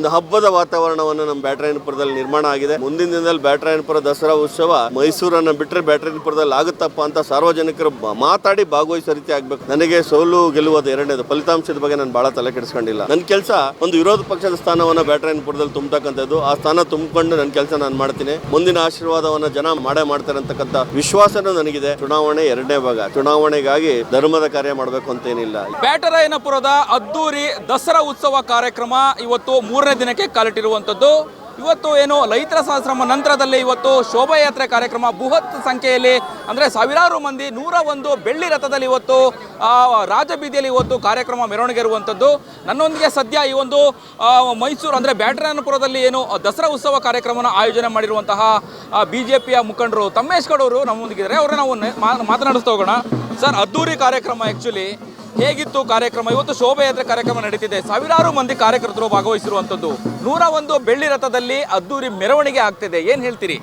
ಒಂದು ಹಬ್ಬದ ವಾತಾವರಣವನ್ನು ನಮ್ಮ ಬ್ಯಾಟರಾಯನಪುರದಲ್ಲಿ ನಿರ್ಮಾಣ ಆಗಿದೆ. ಮುಂದಿನ ದಿನದಲ್ಲಿ ಬ್ಯಾಟರಾಯನಪುರ ದಸರಾ ಉತ್ಸವ ಮೈಸೂರನ್ನು ಬಿಟ್ಟರೆ ಬ್ಯಾಟರಾಯನಪುರದಲ್ಲಿ ಆಗುತ್ತಪ್ಪ ಅಂತ ಸಾರ್ವಜನಿಕರು ಮಾತಾಡಿ ಭಾಗವಹಿಸೋ ರೀತಿ ಆಗ್ಬೇಕು. ನನಗೆ ಸೋಲು ಗೆಲ್ಲುವುದು ಎರಡನೇದು. ಫಲಿತಾಂಶದ ಬಗ್ಗೆ ನಾನು ಬಹಳ ತಲೆ ಕೆಡಿಸ್ಕೊಂಡಿಲ್ಲ. ನನ್ನ ಕೆಲಸ ಒಂದು ವಿರೋಧ ಪಕ್ಷದ ಸ್ಥಾನವನ್ನು ಬ್ಯಾಟರಾಯನಪುರದಲ್ಲಿ ತುಂಬತಕ್ಕಂಥದ್ದು. ಆ ಸ್ಥಾನ ತುಂಬಿಕೊಂಡು ನನ್ನ ಕೆಲಸ ನಾನು ಮಾಡ್ತೀನಿ. ಮುಂದಿನ ಆಶೀರ್ವಾದವನ್ನ ಜನ ಮಾಡೇ ಮಾಡ್ತಾರೆ ಅಂತಕ್ಕಂಥ ವಿಶ್ವಾಸನೂ ನನಗಿದೆ. ಚುನಾವಣೆ ಎರಡನೇ ಭಾಗ. ಚುನಾವಣೆಗಾಗಿ ಧರ್ಮದ ಕಾರ್ಯ ಮಾಡಬೇಕು ಅಂತ ಏನಿಲ್ಲ ಬ್ಯಾಟರಾಯನಪುರದ ಅದ್ದೂರಿ ದಸರಾ ಉತ್ಸವ ಕಾರ್ಯಕ್ರಮ ಇವತ್ತು ಮೂರನೇ ದಿನಕ್ಕೆ ಕಾಲಿಟ್ಟಿರುವಂಥದ್ದು ಇವತ್ತು ಏನು ಲೈತ್ರ ಸಹಸ್ರಮ ನಂತರದಲ್ಲಿ ಇವತ್ತು ಶೋಭಾಯಾತ್ರೆ ಕಾರ್ಯಕ್ರಮ ಬೃಹತ್ ಸಂಖ್ಯೆಯಲ್ಲಿ ಅಂದರೆ ಸಾವಿರಾರು ಮಂದಿ ನೂರ ಒಂದು ಬೆಳ್ಳಿ ರಥದಲ್ಲಿ ಇವತ್ತು ರಾಜಬೀದಿಯಲ್ಲಿ ಇವತ್ತು ಕಾರ್ಯಕ್ರಮ ಮೆರವಣಿಗೆ ಇರುವಂಥದ್ದು ನನ್ನೊಂದಿಗೆ ಸದ್ಯ ಈ ಒಂದು ಮೈಸೂರು ಅಂದರೆ ಬ್ಯಾಟರಾಯನಪುರದಲ್ಲಿ ಏನು ದಸರಾ ಉತ್ಸವ ಕಾರ್ಯಕ್ರಮವನ್ನು ಆಯೋಜನೆ ಮಾಡಿರುವಂತಹ ಬಿ ಜೆ ಪಿಯ ಮುಖಂಡರು ತಮ್ಮೇಶ್ ಗೌಡವರು ನಮ್ಮೊಂದಿಗಿದ್ದಾರೆ. ಅವ್ರನ್ನ ನಾವು ಮಾತನಾಡಿಸ್ತಾ ಹೋಗೋಣ. ಸರ್ ಅದ್ದೂರಿ ಕಾರ್ಯಕ್ರಮ ಆ್ಯಕ್ಚುಲಿ ಹೇಗಿತ್ತು ಕಾರ್ಯಕ್ರಮ? ಇವತ್ತು ಶೋಭಾಯಾತ್ರೆ ಕಾರ್ಯಕ್ರಮ ನಡೀತಿದೆ. ಸಾವಿರಾರು ಮಂದಿ ಕಾರ್ಯಕರ್ತರು ಭಾಗವಹಿಸಿರುವಂಥದ್ದು. ನೂರ ಒಂದು ಬೆಳ್ಳಿ ರಥದಲ್ಲಿ ಅದ್ದೂರಿ ಮೆರವಣಿಗೆ ಆಗ್ತಿದೆ. ಏನು ಹೇಳ್ತೀರಿ?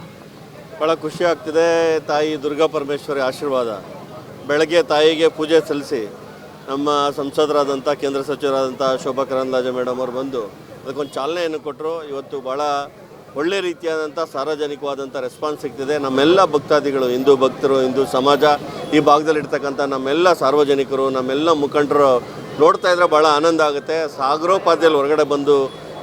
ಬಹಳ ಖುಷಿ ಆಗ್ತಿದೆ. ತಾಯಿ ದುರ್ಗಾ ಪರಮೇಶ್ವರಿ ಆಶೀರ್ವಾದ. ಬೆಳಗ್ಗೆ ತಾಯಿಗೆ ಪೂಜೆ ಸಲ್ಲಿಸಿ ನಮ್ಮ ಸಂಸದರಾದಂಥ, ಕೇಂದ್ರ ಸಚಿವರಾದಂಥ ಶೋಭಾ ಕರಂದ್ಲಾಜೆ ಮೇಡಮ್ ಅವರು ಬಂದು ಅದಕ್ಕೊಂದು ಚಾಲನೆಯನ್ನು ಕೊಟ್ಟರು. ಇವತ್ತು ಭಾಳ ಒಳ್ಳೆ ರೀತಿಯಾದಂಥ ಸಾರ್ವಜನಿಕವಾದಂಥ ರೆಸ್ಪಾನ್ಸ್ ಸಿಗ್ತಿದೆ. ನಮ್ಮೆಲ್ಲ ಭಕ್ತಾದಿಗಳು, ಹಿಂದೂ ಭಕ್ತರು, ಹಿಂದೂ ಸಮಾಜ, ಈ ಭಾಗದಲ್ಲಿರ್ತಕ್ಕಂಥ ನಮ್ಮೆಲ್ಲ ಸಾರ್ವಜನಿಕರು, ನಮ್ಮೆಲ್ಲ ಮುಖಂಡರು ನೋಡ್ತಾ ಇದ್ರೆ ಭಾಳ ಆನಂದ ಆಗುತ್ತೆ. ಸಾಗರೋಪಾದಿಯಲ್ಲಿ ಹೊರಗಡೆ ಬಂದು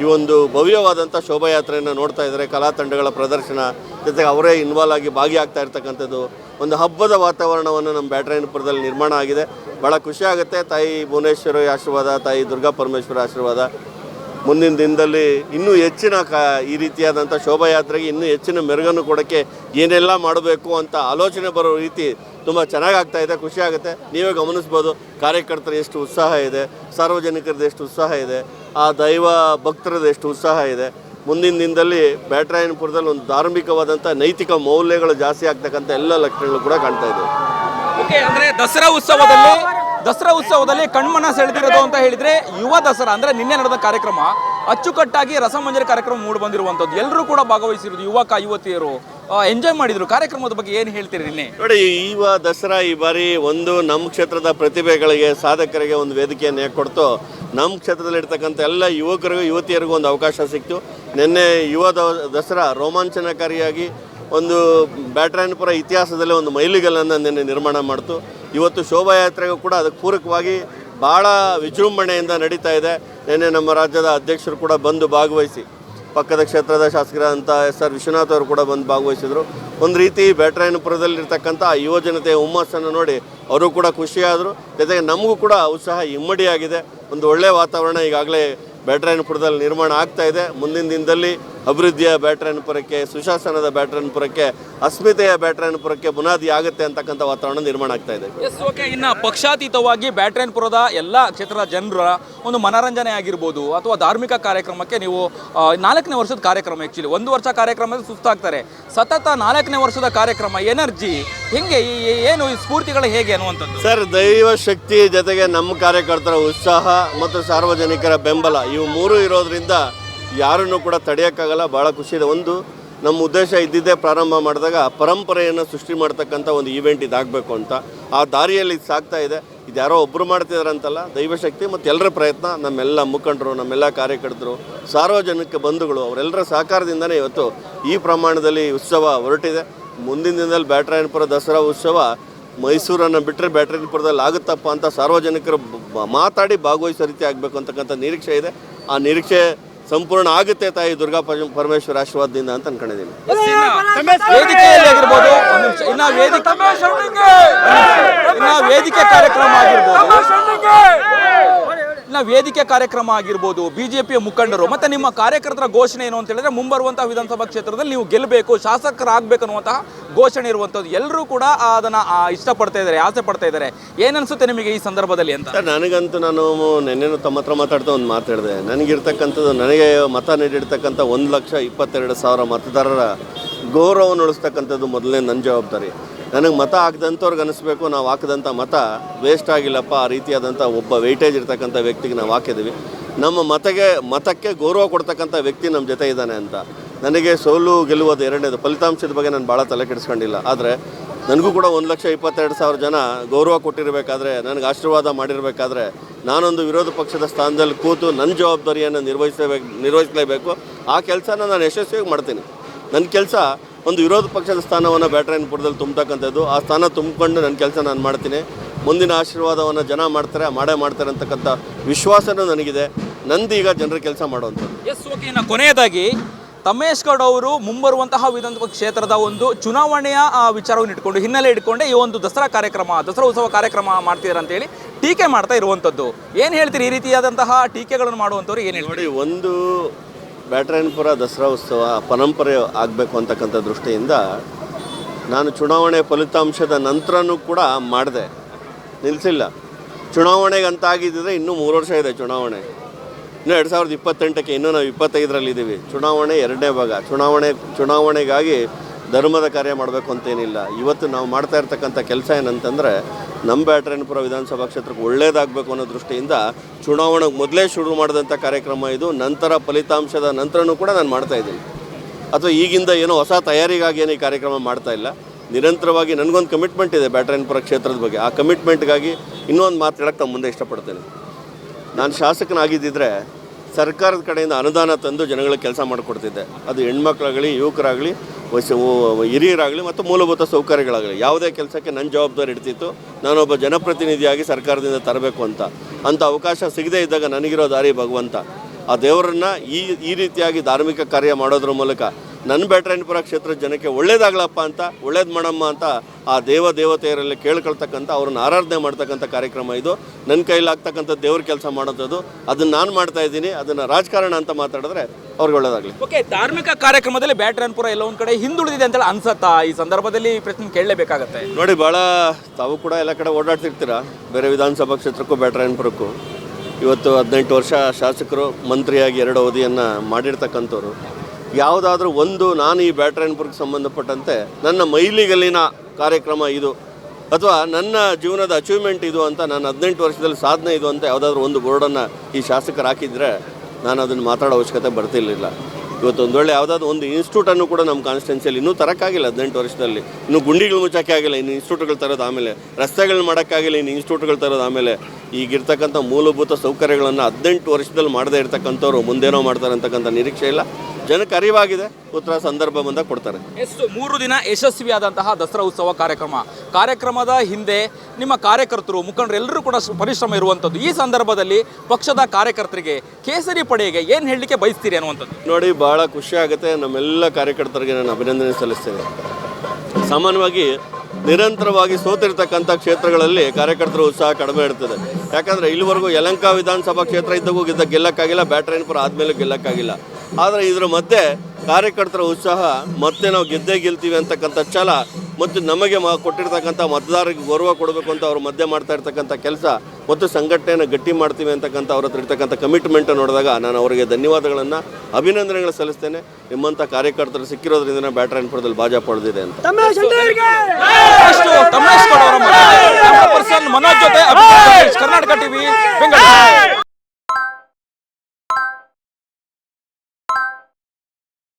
ಈ ಒಂದು ಭವ್ಯವಾದಂಥ ಶೋಭಾಯಾತ್ರೆಯನ್ನು ನೋಡ್ತಾ ಇದ್ದಾರೆ ಕಲಾ ತಂಡಗಳ ಪ್ರದರ್ಶನ, ಜೊತೆಗೆ ಅವರೇ ಇನ್ವಾಲ್ವ್ ಆಗಿ ಭಾಗಿಯಾಗ್ತಾ ಇರ್ತಕ್ಕಂಥದ್ದು ಒಂದು ಹಬ್ಬದ ವಾತಾವರಣವನ್ನು ನಮ್ಮ ಬ್ಯಾಟರಾಯನಪುರದಲ್ಲಿ ನಿರ್ಮಾಣ ಆಗಿದೆ. ಭಾಳ ಖುಷಿ ಆಗುತ್ತೆ. ತಾಯಿ ಭುವನೇಶ್ವರಿ ಆಶೀರ್ವಾದ, ತಾಯಿ ದುರ್ಗಾ ಪರಮೇಶ್ವರ ಆಶೀರ್ವಾದ ಮುಂದಿನ ದಿನದಲ್ಲಿ ಇನ್ನೂ ಹೆಚ್ಚಿನ ಕ ಈ ರೀತಿಯಾದಂಥ ಶೋಭಾಯಾತ್ರೆಗೆ ಇನ್ನೂ ಹೆಚ್ಚಿನ ಮೆರುಗನ್ನು ಕೊಡೋಕ್ಕೆ ಏನೆಲ್ಲ ಮಾಡಬೇಕು ಅಂತ ಆಲೋಚನೆ ಬರೋ ರೀತಿ ತುಂಬ ಚೆನ್ನಾಗಾಗ್ತಾ ಇದೆ, ಖುಷಿ ಆಗುತ್ತೆ. ನೀವೇ ಗಮನಿಸ್ಬೋದು, ಕಾರ್ಯಕರ್ತರ ಎಷ್ಟು ಉತ್ಸಾಹ ಇದೆ, ಸಾರ್ವಜನಿಕರದ್ದು ಎಷ್ಟು ಉತ್ಸಾಹ ಇದೆ, ಆ ದೈವ ಭಕ್ತರದ್ದು ಎಷ್ಟು ಉತ್ಸಾಹ ಇದೆ. ಮುಂದಿನ ದಿನದಲ್ಲಿ ಬ್ಯಾಟರಾಯನಪುರದಲ್ಲಿ ಒಂದು ಧಾರ್ಮಿಕವಾದಂಥ ನೈತಿಕ ಮೌಲ್ಯಗಳು ಜಾಸ್ತಿ ಆಗ್ತಕ್ಕಂಥ ಎಲ್ಲ ಲಕ್ಷಣಗಳು ಕೂಡ ಕಾಣ್ತಾ ಇದೆ. ಓಕೆ, ಅಂದ್ರೆ ದಸರಾ ಉತ್ಸವದಲ್ಲಿ ದಸರಾ ಉತ್ಸವದಲ್ಲಿ ಕಣ್ಮನ ಸೆಳೆದಿರೋದು ಅಂತ ಹೇಳಿದ್ರೆ ಯುವ ದಸರಾ ಅಂದ್ರೆ ನಿನ್ನೆ ನಡೆದ ಕಾರ್ಯಕ್ರಮ. ಅಚ್ಚುಕಟ್ಟಾಗಿ ರಸಮಂಜರಿ ಕಾರ್ಯಕ್ರಮ ಮೂಡಿ ಬಂದಿರುವಂತದ್ದು ಎಲ್ಲರೂ ಕೂಡ ಭಾಗವಹಿಸಿರೋದು ಯುವಕ, ಯುವತಿಯರು. ಎಂಜಾಯ್ ಮಾಡಿದ್ರು. ಕಾರ್ಯಕ್ರಮದ ಬಗ್ಗೆ ಏನು ಹೇಳ್ತೀರಿ ನಿನ್ನೆ? ನೋಡಿ ಯುವ ದಸರಾ ಈ ಬಾರಿ ಒಂದು ನಮ್ಮ ಕ್ಷೇತ್ರದ ಪ್ರತಿಭೆಗಳಿಗೆ, ಸಾಧಕರಿಗೆ ಒಂದು ವೇದಿಕೆಯನ್ನು ಕೊಡ್ತು. ನಮ್ಮ ಕ್ಷೇತ್ರದಲ್ಲಿರ್ತಕ್ಕಂಥ ಎಲ್ಲ ಯುವಕರಿಗೂ, ಯುವತಿಯರಿಗೂ ಒಂದು ಅವಕಾಶ ಸಿಕ್ತು. ನಿನ್ನೆ ಯುವ ದಸರಾ ರೋಮಾಂಚನಕಾರಿಯಾಗಿ ಒಂದು ಬ್ಯಾಟರಾಯನಪುರ ಇತಿಹಾಸದಲ್ಲಿ ಒಂದು ಮೈಲಿಗಲ್ಲನ್ನು ನಿನ್ನೆ ನಿರ್ಮಾಣ ಮಾಡ್ತು. ಇವತ್ತು ಶೋಭಾಯಾತ್ರೆಗೂ ಕೂಡ ಅದಕ್ಕೆ ಪೂರಕವಾಗಿ ಭಾಳ ವಿಜೃಂಭಣೆಯಿಂದ ನಡೀತಾ ಇದೆ. ನಿನ್ನೆ ನಮ್ಮ ರಾಜ್ಯದ ಅಧ್ಯಕ್ಷರು ಕೂಡ ಬಂದು ಭಾಗವಹಿಸಿ, ಪಕ್ಕದ ಕ್ಷೇತ್ರದ ಶಾಸಕರಾದಂಥ ಎಸ್ ಆರ್ ವಿಶ್ವನಾಥ್ ಅವರು ಕೂಡ ಬಂದು ಭಾಗವಹಿಸಿದರು. ಒಂದು ರೀತಿ ಬೇಟರಾಯನಪುರದಲ್ಲಿರ್ತಕ್ಕಂಥ ಯುವ ಜನತೆಯ ಹುಮ್ಮಸ್ಸನ್ನು ನೋಡಿ ಅವರು ಕೂಡ ಖುಷಿಯಾದರು. ಜೊತೆಗೆ ನಮಗೂ ಕೂಡ ಉತ್ಸಾಹ ಇಮ್ಮಡಿಯಾಗಿದೆ. ಒಂದು ಒಳ್ಳೆಯ ವಾತಾವರಣ ಈಗಾಗಲೇ ಬೇಟರಾಯನಪುರದಲ್ಲಿ ನಿರ್ಮಾಣ ಆಗ್ತಾ ಇದೆ. ಮುಂದಿನ ದಿನದಲ್ಲಿ ಅಭಿವೃದ್ಧಿಯ ಬ್ಯಾಟರಾಯನಪುರಕ್ಕೆ ಸುಶಾಸನದ ಬ್ಯಾಟರಾಯನಪುರಕ್ಕೆ ಅಸ್ಮಿತೆಯ ಬ್ಯಾಟರಾಯನಪುರಕ್ಕೆ ಬುನಾದಿ ಆಗುತ್ತೆ ಅಂತಕ್ಕಂಥ ವಾತಾವರಣ ನಿರ್ಮಾಣ ಆಗ್ತಾ ಇದೆ. ಎಸ್ ಓಕೆ ಇನ್ನು ಪಕ್ಷಾತೀತವಾಗಿ ಬ್ಯಾಟ್ರಾಯನ್ಪುರದ ಎಲ್ಲ ಕ್ಷೇತ್ರದ ಜನರ ಒಂದು ಮನರಂಜನೆ ಆಗಿರ್ಬೋದು ಅಥವಾ ಧಾರ್ಮಿಕ ಕಾರ್ಯಕ್ರಮಕ್ಕೆ ನೀವು ನಾಲ್ಕನೇ ವರ್ಷದ ಕಾರ್ಯಕ್ರಮ ಆ್ಯಕ್ಚುಲಿ ಒಂದು ವರ್ಷ ಕಾರ್ಯಕ್ರಮದಲ್ಲಿ ಸುಸ್ತಾಗ್ತಾರೆ. ಸತತ ನಾಲ್ಕನೇ ವರ್ಷದ ಕಾರ್ಯಕ್ರಮ ಎನರ್ಜಿ ಹೆಂಗೆ ಏನು ಈ ಸ್ಫೂರ್ತಿಗಳು ಹೇಗೆ ಅನ್ನುವಂಥದ್ದು? ಸರ್ ದೈವ ಶಕ್ತಿ ಜೊತೆಗೆ ನಮ್ಮ ಕಾರ್ಯಕರ್ತರ ಉತ್ಸಾಹ ಮತ್ತು ಸಾರ್ವಜನಿಕರ ಬೆಂಬಲ ಇವು ಮೂರು ಇರೋದ್ರಿಂದ ಯಾರನ್ನು ಕೂಡ ತಡೆಯೋಕ್ಕಾಗಲ್ಲ ಭಾಳ ಖುಷಿ ಇದೆ. ಒಂದು, ನಮ್ಮ ಉದ್ದೇಶ ಇದ್ದಿದ್ದೇ ಪ್ರಾರಂಭ ಮಾಡಿದಾಗ ಪರಂಪರೆಯನ್ನು ಸೃಷ್ಟಿ ಮಾಡ್ತಕ್ಕಂಥ ಒಂದು ಈವೆಂಟ್ ಇದಾಗಬೇಕು ಅಂತ. ಆ ದಾರಿಯಲ್ಲಿ ಇದು ಸಾಗ್ತಾ ಇದೆ. ಇದು ಯಾರೋ ಒಬ್ಬರು ಮಾಡ್ತಿದ್ದಾರೆ ಅಂತಲ್ಲ, ದೈವಶಕ್ತಿ ಮತ್ತು ಎಲ್ಲರ ಪ್ರಯತ್ನ ನಮ್ಮೆಲ್ಲ ಮುಖಂಡರು, ನಮ್ಮೆಲ್ಲ ಕಾರ್ಯಕರ್ತರು, ಸಾರ್ವಜನಿಕ ಬಂಧುಗಳು, ಅವರೆಲ್ಲರ ಸಹಕಾರದಿಂದನೇ ಇವತ್ತು ಈ ಪ್ರಮಾಣದಲ್ಲಿ ಉತ್ಸವ ಹೊರಟಿದೆ. ಮುಂದಿನ ದಿನದಲ್ಲಿ ಬ್ಯಾಟರಾಯನಪುರ ದಸರಾ ಉತ್ಸವ ಮೈಸೂರನ್ನು ಬಿಟ್ಟರೆ ಬ್ಯಾಟ್ರಾಯನಪುರದಲ್ಲಿ ಆಗುತ್ತಪ್ಪ ಅಂತ ಸಾರ್ವಜನಿಕರು ಮಾತಾಡಿ ಭಾಗವಹಿಸೋ ರೀತಿ ಆಗಬೇಕು ಅಂತಕ್ಕಂಥ ನಿರೀಕ್ಷೆ ಇದೆ. ಆ ನಿರೀಕ್ಷೆ ಸಂಪೂರ್ಣ ಆಗುತ್ತೆ ತಾಯಿ ದುರ್ಗಾ ಪರಮೇಶ್ವರ ಆಶೀರ್ವಾದದಿಂದ ಅಂತ ಅನ್ಕೊಂಡಿದ್ದೀನಿ. ವೇದಿಕೆಯಲ್ಲಿ ಆಗಿರ್ಬೋದು. ಒಂದ್ ನಿಮಿಷ. ಇನ್ನ ವೇದಿಕೆ ಇನ್ನ ವೇದಿಕೆ ಕಾರ್ಯಕ್ರಮ ಆಗಿರ್ಬೋದು. ಇನ್ನ ವೇದಿಕೆ ಕಾರ್ಯಕ್ರಮ ಆಗಿರ್ಬೋದು, ಬಿಜೆಪಿಯ ಮುಖಂಡರು, ಮತ್ತೆ ನಿಮ್ಮ ಕಾರ್ಯಕರ್ತರ ಘೋಷಣೆ ಏನು ಅಂತ ಹೇಳಿದ್ರೆ ಮುಂಬರುವಂತಹ ವಿಧಾನಸಭಾ ಕ್ಷೇತ್ರದಲ್ಲಿ ನೀವು ಗೆಲ್ಲಬೇಕು ಶಾಸಕರಾಗಬೇಕು ಅನ್ನುವಂತಹ ಘೋಷಣೆ ಇರುವಂಥದ್ದು. ಎಲ್ಲರೂ ಕೂಡ ಅದನ್ನ ಇಷ್ಟಪಡ್ತಾ ಇದ್ದಾರೆ, ಆಸೆ ಪಡ್ತಾ ಇದ್ದಾರೆ. ಏನನ್ಸುತ್ತೆ ನಿಮಗೆ ಈ ಸಂದರ್ಭದಲ್ಲಿ ಅಂತ? ನನಗಂತೂ ನಾನು ನೆನ್ನೆನೂ ತಮ್ಮ ಹತ್ರ ಮಾತಾಡ್ತಾ ಒಂದು ಮಾತಾಡಿದೆ ನನಗಿರ್ತಕ್ಕಂಥದ್ದು, ನನಗೆ ಮತ ನೀಡಿರ್ತಕ್ಕಂಥ ಒಂದು ಲಕ್ಷ ಇಪ್ಪತ್ತೆರಡು ಸಾವಿರ ಮತದಾರರ ಗೌರವ ನಡೆಸ್ತಕ್ಕಂಥದ್ದು ಮೊದಲನೇ ನನ್ನ ಜವಾಬ್ದಾರಿ. ನನಗೆ ಮತ ಹಾಕ್ದಂಥವ್ರಿಗೆ ಅನಿಸ್ಬೇಕು, ನಾವು ಹಾಕಿದಂಥ ಮತ ವೇಸ್ಟ್ ಆಗಿಲ್ಲಪ್ಪ, ಆ ರೀತಿಯಾದಂಥ ಒಬ್ಬ ವೆಯ್ಟೇಜ್ ಇರ್ತಕ್ಕಂಥ ವ್ಯಕ್ತಿಗೆ ನಾವು ಹಾಕಿದ್ವಿ. ನಮ್ಮ ಮತಗೆ, ಮತಕ್ಕೆ ಗೌರವ ಕೊಡ್ತಕ್ಕಂಥ ವ್ಯಕ್ತಿ ನಮ್ಮ ಜೊತೆ ಇದ್ದಾನೆ ಅಂತ. ನನಗೆ ಸೋಲು ಗೆಲ್ಲುವುದು ಎರಡನೇದು. ಫಲಿತಾಂಶದ ಬಗ್ಗೆ ನಾನು ಭಾಳ ತಲೆ ಕೆಡಿಸ್ಕೊಂಡಿಲ್ಲ. ಆದರೆ ನನಗೂ ಕೂಡ ಒಂದು ಲಕ್ಷ ಇಪ್ಪತ್ತೆರಡು ಸಾವಿರ ಜನ ಗೌರವ ಕೊಟ್ಟಿರಬೇಕಾದ್ರೆ, ನನಗೆ ಆಶೀರ್ವಾದ ಮಾಡಿರಬೇಕಾದ್ರೆ, ನಾನೊಂದು ವಿರೋಧ ಪಕ್ಷದ ಸ್ಥಾನದಲ್ಲಿ ಕೂತು ನನ್ನ ಜವಾಬ್ದಾರಿಯನ್ನು ನಿರ್ವಹಿಸಬೇಕು, ನಿರ್ವಹಿಸಲೇಬೇಕು. ಆ ಕೆಲಸನ ನಾನು ಯಶಸ್ವಿಯಾಗಿ ಮಾಡ್ತೀನಿ. ನನ್ನ ಕೆಲಸ ಒಂದು ವಿರೋಧ ಪಕ್ಷದ ಸ್ಥಾನವನ್ನು ಬ್ಯಾಟರಾಯನಪುರದಲ್ಲಿ ತುಂಬತಕ್ಕಂಥದ್ದು. ಆ ಸ್ಥಾನ ತುಂಬಿಕೊಂಡು ನನ್ನ ಕೆಲಸ ನಾನು ಮಾಡ್ತೀನಿ. ಮುಂದಿನ ಆಶೀರ್ವಾದವನ್ನು ಜನ ಮಾಡ್ತಾರೆ ಮಾಡೇ ಮಾಡ್ತಾರೆ ಅಂತಕ್ಕಂಥ ವಿಶ್ವಾಸನೂ ನನಗಿದೆ. ನಂದು ಈಗ ಜನರ ಕೆಲಸ ಮಾಡುವಂಥದ್ದು. Yes okay. ಇನ್ನು ಕೊನೆಯದಾಗಿ ತಮೇಶ್ ಗೌಡ್ ಅವರು ಮುಂಬರುವಂತಹ ವಿಧಾನಸಭಾ ಕ್ಷೇತ್ರದ ಒಂದು ಚುನಾವಣೆಯ ಆ, ವಿಚಾರವನ್ನು ಇಟ್ಕೊಂಡು ಹಿನ್ನೆಲೆ ಇಟ್ಕೊಂಡೆ ಈ ಒಂದು ದಸರಾ ಕಾರ್ಯಕ್ರಮ ದಸರಾ ಉತ್ಸವ ಕಾರ್ಯಕ್ರಮ ಮಾಡ್ತಿದ್ದಾರೆ ಅಂತೇಳಿ ಟೀಕೆ ಮಾಡ್ತಾ ಇರುವಂಥದ್ದು. ಏನು ಹೇಳ್ತೀರಿ ಈ ರೀತಿಯಾದಂತಹ ಟೀಕೆಗಳನ್ನು ಮಾಡುವಂಥವ್ರು ಏನು ಹೇಳಿ ನೋಡಿ ಒಂದು ಬ್ಯಾಟ್ರಾಯನ್ಪುರ ದಸರಾ ಉತ್ಸವ ಪರಂಪರೆ ಆಗಬೇಕು ಅಂತಕ್ಕಂಥ ದೃಷ್ಟಿಯಿಂದ ನಾನು ಚುನಾವಣೆ ಫಲಿತಾಂಶದ ನಂತರನೂ ಕೂಡ ಮಾಡಿದೆ. ನಿಲ್ಲಿಸಿಲ್ಲ ಚುನಾವಣೆಗೆ ಅಂತ ಆಗಿದ್ದರೆ ಇನ್ನೂ ಮೂರು ವರ್ಷ ಇದೆ ಚುನಾವಣೆ. ಇನ್ನು ಎರಡು ಸಾವಿರದ ಇಪ್ಪತ್ತೆಂಟಕ್ಕೆ ಇನ್ನೂ ನಾವು ಇಪ್ಪತ್ತೈದರಲ್ಲಿದ್ದೀವಿ. ಚುನಾವಣೆ ಎರಡನೇ ಭಾಗ. ಚುನಾವಣೆ, ಚುನಾವಣೆಗಾಗಿ ಧರ್ಮದ ಕಾರ್ಯ ಮಾಡಬೇಕು ಅಂತೇನಿಲ್ಲ. ಇವತ್ತು ನಾವು ಮಾಡ್ತಾ ಇರ್ತಕ್ಕಂಥ ಕೆಲಸ ಏನಂತಂದರೆ ನಮ್ಮ ಬ್ಯಾಟ್ರೇನಪುರ ವಿಧಾನಸಭಾ ಕ್ಷೇತ್ರಕ್ಕೆ ಒಳ್ಳೇದಾಗಬೇಕು ಅನ್ನೋ ದೃಷ್ಟಿಯಿಂದ ಚುನಾವಣೆಗೆ ಮೊದಲೇ ಶುರು ಮಾಡಿದಂಥ ಕಾರ್ಯಕ್ರಮ ಇದು. ನಂತರ ಫಲಿತಾಂಶದ ನಂತರನೂ ಕೂಡ ನಾನು ಮಾಡ್ತಾ ಇದ್ದೀನಿ. ಅಥವಾ ಈಗಿಂದ ಏನೋ ಹೊಸ ತಯಾರಿಗಾಗಿ ಏನು ಈ ಕಾರ್ಯಕ್ರಮ ಮಾಡ್ತಾ ಇಲ್ಲ. ನಿರಂತರವಾಗಿ ನನಗೊಂದು ಕಮಿಟ್ಮೆಂಟ್ ಇದೆ ಬ್ಯಾಟ್ರೇನಪುರ ಕ್ಷೇತ್ರದ ಬಗ್ಗೆ. ಆ ಕಮಿಟ್ಮೆಂಟ್ಗಾಗಿ ಇನ್ನೊಂದು ಮಾತು ಹೇಳಕ್ಕೆ ಮುಂದೆ ಇಷ್ಟಪಡ್ತೇನೆ. ನಾನು ಶಾಸಕನಾಗಿದ್ದಿದ್ರೆ ಸರ್ಕಾರದ ಕಡೆಯಿಂದ ಅನುದಾನ ತಂದು ಜನಗಳಿಗೆ ಕೆಲಸ ಮಾಡಿಕೊಡ್ತಿದ್ದೆ. ಅದು ಹೆಣ್ಮಕ್ಳಾಗಲಿ, ಯುವಕರಾಗಲಿ ವಶ ಹಿರಿಯರಾಗಲಿ ಮತ್ತು ಮೂಲಭೂತ ಸೌಕರ್ಯಗಳಾಗಲಿ. ಯಾವುದೇ ಕೆಲಸಕ್ಕೆ ನನ್ನ ಜವಾಬ್ದಾರಿ ಇಡ್ತಿತ್ತು ನಾನೊಬ್ಬ ಜನಪ್ರತಿನಿಧಿಯಾಗಿ ಸರ್ಕಾರದಿಂದ ತರಬೇಕು ಅಂತ. ಅಂಥ ಅವಕಾಶ ಸಿಗದೇ ಇದ್ದಾಗ ನನಗಿರೋ ದಾರಿ ಭಗವಂತ. ಆ ದೇವರನ್ನು ಈ ಈ ರೀತಿಯಾಗಿ ಧಾರ್ಮಿಕ ಕಾರ್ಯ ಮಾಡೋದ್ರ ಮೂಲಕ ನನ್ನ ಬ್ಯಾಟರಾಯನಪುರ ಕ್ಷೇತ್ರದ ಜನಕ್ಕೆ ಒಳ್ಳೇದಾಗ್ಲಪ್ಪ ಅಂತ ಒಳ್ಳೇದು ಮಾಡಮ್ಮ ಅಂತ ಆ ದೇವ ದೇವತೆಯರಲ್ಲಿ ಕೇಳ್ಕೊಳ್ತಕ್ಕಂಥ ಅವ್ರನ್ನ ಆರಾಧನೆ ಮಾಡ್ತಕ್ಕಂಥ ಕಾರ್ಯಕ್ರಮ ಇದು. ನನ್ನ ಕೈಲಾಗ್ತಕ್ಕಂಥ ದೇವ್ರ ಕೆಲಸ ಮಾಡೋದು ಅದನ್ನು ನಾನು ಮಾಡ್ತಾ ಇದ್ದೀನಿ. ಅದನ್ನು ರಾಜಕಾರಣ ಅಂತ ಮಾತಾಡಿದ್ರೆ ಅವ್ರಿಗೆ ಒಳ್ಳೇದಾಗಲಿ. ಓಕೆ ಧಾರ್ಮಿಕ ಕಾರ್ಯಕ್ರಮದಲ್ಲಿ ಬ್ಯಾಟರಾಯನಪುರ ಎಲ್ಲ ಒಂದು ಕಡೆ ಹಿಂದುಳಿದಿದೆ ಅಂತೇಳಿ ಅನ್ಸತ್ತಾ? ಈ ಸಂದರ್ಭದಲ್ಲಿ ಈ ಪ್ರಶ್ನೆ ಕೇಳಲೇಬೇಕಾಗತ್ತೆ. ನೋಡಿ ಭಾಳ ತಾವು ಕೂಡ ಎಲ್ಲ ಕಡೆ ಓಡಾಡ್ತಿರ್ತೀರ? ಬೇರೆ ವಿಧಾನಸಭಾ ಕ್ಷೇತ್ರಕ್ಕೂ ಬ್ಯಾಟರಾಯನಪುರಕ್ಕೂ ಇವತ್ತು ಹದಿನೆಂಟು ವರ್ಷ ಶಾಸಕರು ಮಂತ್ರಿಯಾಗಿ ಎರಡು ಅವಧಿಯನ್ನು ಮಾಡಿರ್ತಕ್ಕಂಥವ್ರು. ಯಾವುದಾದ್ರೂ ಒಂದು ನಾನು ಈ ಬ್ಯಾಟ್ರಾಯನ್ಪುರಕ್ಕೆ ಸಂಬಂಧಪಟ್ಟಂತೆ ನನ್ನ ಮೈಲಿಗಲ್ಲಿನ ಕಾರ್ಯಕ್ರಮ ಇದು. ಅಥವಾ ನನ್ನ ಜೀವನದ ಅಚೀವ್ಮೆಂಟ್ ಇದು ಅಂತ ನಾನು ಹದಿನೆಂಟು ವರ್ಷದಲ್ಲಿ ಸಾಧನೆ ಇದು ಅಂತ ಯಾವುದಾದ್ರೂ ಒಂದು ಬೋರ್ಡನ್ನು ಈ ಶಾಸಕರು ಹಾಕಿದರೆ ನಾನು ಅದನ್ನು ಮಾತಾಡೋ ಅವಶ್ಯಕತೆ ಬರ್ತಿರಲಿಲ್ಲ. ಇವತ್ತು ಒಂದು ವೇಳೆ ಯಾವುದಾದ್ರು ಒಂದು ಇನ್ಸ್ಟಿಟ್ಯೂಟನ್ನು ಕೂಡ ನಮ್ಮ ಕಾನ್ಸ್ಟಿಟ್ಯೂನ್ಸಿಯಲ್ಲಿ ಇನ್ನೂ ತರೋಕ್ಕಾಗಿಲ್ಲ ಹದಿನೆಂಟು ವರ್ಷದಲ್ಲಿ. ಇನ್ನೂ ಗುಂಡಿಗಳು ಮುಚ್ಚೋಕ್ಕೆ ಆಗಿಲ್ಲ, ಇನ್ನು ಇನ್ಸ್ಟಿಟ್ಯೂಟ್ಗಳು ತರೋದು ಆಮೇಲೆ. ರಸ್ತೆಗಳು ಮಾಡೋಕ್ಕಾಗಿಲ್ಲ, ಇನ್ನು ಇನ್ಸ್ಟಿಟ್ಯೂಟ್ಗಳು ತರೋದು ಆಮೇಲೆ. ಈಗಿರ್ತಕ್ಕಂಥ ಮೂಲಭೂತ ಸೌಕರ್ಯಗಳನ್ನು ಹದಿನೆಂಟು ವರ್ಷದಲ್ಲಿ ಮಾಡದೇ ಇರ್ತಕ್ಕಂಥವ್ರು ಮುಂದೇನೋ ಮಾಡ್ತಾರೆ ಅಂತಕ್ಕಂಥ ನಿರೀಕ್ಷೆ ಇಲ್ಲ. ಜನಕ್ಕೆ ಅರಿವಾಗಿದೆ. ಉತ್ತರ ಸಂದರ್ಭ ಬಂದಾಗ ಕೊಡ್ತಾರೆ. ಎಷ್ಟು? ಮೂರು ದಿನ ಯಶಸ್ವಿಯಾದಂತಹ ದಸರಾ ಉತ್ಸವ ಕಾರ್ಯಕ್ರಮ. ಕಾರ್ಯಕ್ರಮದ ಹಿಂದೆ ನಿಮ್ಮ ಕಾರ್ಯಕರ್ತರು ಮುಖಂಡರು ಎಲ್ಲರೂ ಕೂಡ ಪರಿಶ್ರಮ ಇರುವಂಥದ್ದು. ಈ ಸಂದರ್ಭದಲ್ಲಿ ಪಕ್ಷದ ಕಾರ್ಯಕರ್ತರಿಗೆ ಕೇಸರಿ ಪಡೆಗೆ ಏನು ಹೇಳಲಿಕ್ಕೆ ಬಯಸ್ತೀರಿ ಅನ್ನುವಂಥದ್ದು? ನೋಡಿ ಭಾಳ ಖುಷಿ ಆಗುತ್ತೆ. ನಮ್ಮೆಲ್ಲ ಕಾರ್ಯಕರ್ತರಿಗೆ ನಾನು ಅಭಿನಂದನೆ ಸಲ್ಲಿಸ್ತೇನೆ. ಸಾಮಾನ್ಯವಾಗಿ ನಿರಂತರವಾಗಿ ಸೋತಿರ್ತಕ್ಕಂಥ ಕ್ಷೇತ್ರಗಳಲ್ಲಿ ಕಾರ್ಯಕರ್ತರ ಉತ್ಸಾಹ ಕಡಿಮೆ ಇರ್ತದೆ. ಯಾಕಂದರೆ ಇಲ್ಲಿವರೆಗೂ ಯಲಂಕ ವಿಧಾನಸಭಾ ಕ್ಷೇತ್ರ ಇದ್ದಾಗೂ ಗೆಲ್ಲಕ್ಕಾಗಿಲ್ಲ ಬ್ಯಾಟ್ರೈನ್ಪುರ ಆದಮೇಲೆ ಗೆಲ್ಲಕ್ಕಾಗಿಲ್ಲ. ಆದರೆ ಇದರ ಮಧ್ಯೆ ಕಾರ್ಯಕರ್ತರ ಉತ್ಸಾಹ ಮತ್ತೆ ನಾವು ಗೆದ್ದೇ ಗೆಲ್ತೀವಿ ಅಂತಕ್ಕಂಥ ಛಲ ಮತ್ತು ನಮಗೆ ಮ ಕೊಟ್ಟಿರ್ತಕ್ಕಂಥ ಮತದಾರರಿಗೆ ಗೌರವ ಕೊಡಬೇಕು ಅಂತ ಅವರು ಮಧ್ಯೆ ಮಾಡ್ತಾ ಇರ್ತಕ್ಕಂಥ ಕೆಲಸ ಮತ್ತು ಸಂಘಟನೆಯನ್ನು ಗಟ್ಟಿ ಮಾಡ್ತೀವಿ ಅಂತಕ್ಕಂಥ ಅವ್ರ ಹತ್ರ ಇರ್ತಕ್ಕಂಥ ಕಮಿಟ್ಮೆಂಟ್ ನೋಡಿದಾಗ ನಾನು ಅವರಿಗೆ ಧನ್ಯವಾದಗಳನ್ನು ಅಭಿನಂದನೆಗಳು ಸಲ್ಲಿಸ್ತೇನೆ. ನಿಮ್ಮಂಥ ಕಾರ್ಯಕರ್ತರು ಸಿಕ್ಕಿರೋದ್ರಿಂದ ಬ್ಯಾಟರ್ ಅನ್ಪುರದಲ್ಲಿ ಭಾಜಪ ಪಡೆದಿದೆ ಅಂತ. ಮನೋಜ್ ಜೊತೆ ಕರ್ನಾಟಕ ಟಿವಿ